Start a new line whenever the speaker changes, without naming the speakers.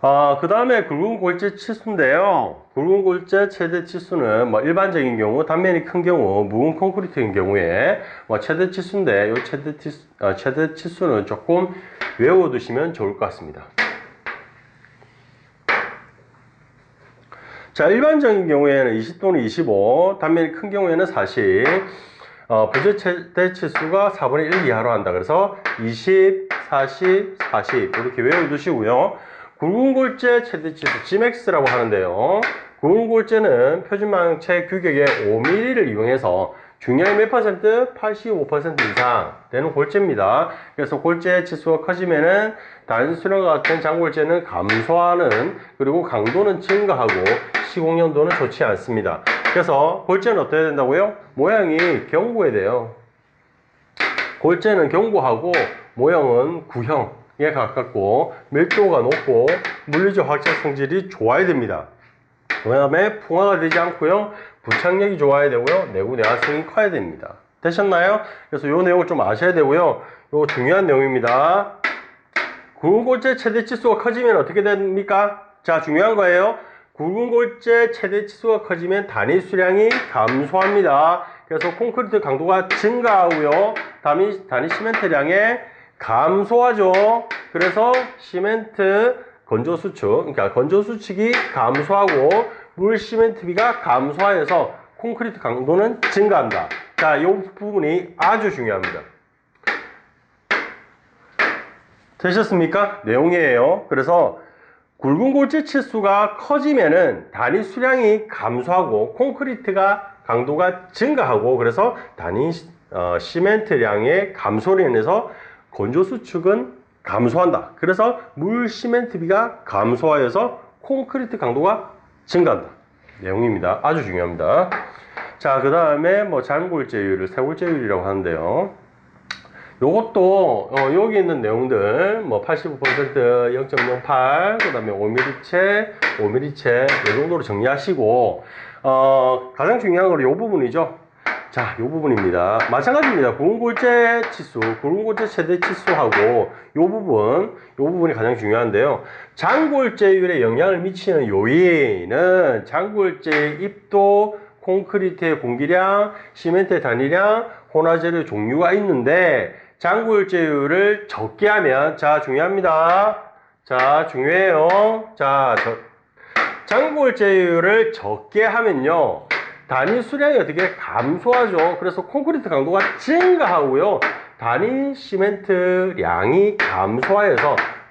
아, 그 다음에 굵은 골재 치수인데요. 굵은 골재 최대 치수는 뭐 일반적인 경우, 단면이 큰 경우, 묵은 콘크리트인 경우에 뭐 최대 치수인데, 이 최대 치수, 아, 최대 치수는 조금 외워두시면 좋을 것 같습니다. 자, 일반적인 경우에는 20 또는 25, 단면이 큰 경우에는 40, 어, 부재 최대 치수가 4분의 1 이하로 한다. 그래서 20, 40, 40 이렇게 외워두시고요. 굵은 골재 최대 치수 Gmax라고 하는데요. 굵은 골재는 표준망체 규격의 5mm를 이용해서 중량이 몇 퍼센트? 85% 이상 되는 골재입니다. 그래서 골재 치수가 커지면은 단수령과 같은 장골재는 감소하는 그리고 강도는 증가하고 시공연도는 좋지 않습니다. 그래서 골재는 어떻게 된다고요? 모양이 견고해야 돼요. 골재는 견고하고 모형은 구형 에 가깝고 밀도가 높고 물리적 확장 성질이 좋아야 됩니다. 그 다음에 풍화가 되지 않고요. 부착력이 좋아야 되고요. 내구 내화성이 커야 됩니다. 되셨나요? 그래서 이 내용을 좀 아셔야 되고요. 이 중요한 내용입니다. 굵은 골재 최대 치수가 커지면 어떻게 됩니까? 자, 중요한 거예요. 굵은 골재 최대 치수가 커지면 단위 수량이 감소합니다. 그래서 콘크리트 강도가 증가하고요. 단위, 단위 시멘트량에 감소하죠. 그래서 시멘트 건조 수축, 그러니까 건조 수축이 감소하고 물 시멘트비가 감소하여서 콘크리트 강도는 증가한다. 자, 이 부분이 아주 중요합니다. 되셨습니까? 내용이에요. 그래서 굵은 골재 치수가 커지면은 단위 수량이 감소하고 콘크리트가 강도가 증가하고 그래서 단위 어, 시멘트량의 감소로 인해서 건조 수축은 감소한다. 그래서 물 시멘트비가 감소하여서 콘크리트 강도가 증가한다. 내용입니다. 아주 중요합니다. 자, 그 다음에 뭐 잔골재율을 세골재율이라고 하는데요. 요것도 어, 여기 있는 내용들 뭐 85%, 0.08, 그 다음에 5mm체, 5mm체 이 정도로 정리하시고 어, 가장 중요한 건이 부분이죠. 자, 이 부분입니다. 마찬가지입니다. 구운골재 치수, 구운골재 최대 치수하고 이 부분, 이 부분이 가장 중요한데요. 장골재율에 영향을 미치는 요인은 장골재의 입도, 콘크리트의 공기량, 시멘트의 단위량, 혼화재료 종류가 있는데 장골재율을 적게 하면 자 중요합니다. 자 중요해요. 자 저, 장골재율을 적게 하면요. 단위 수량이 어떻게 감소하죠. 그래서 콘크리트 강도가 증가하고요. 단위 시멘트 량이 감소하여서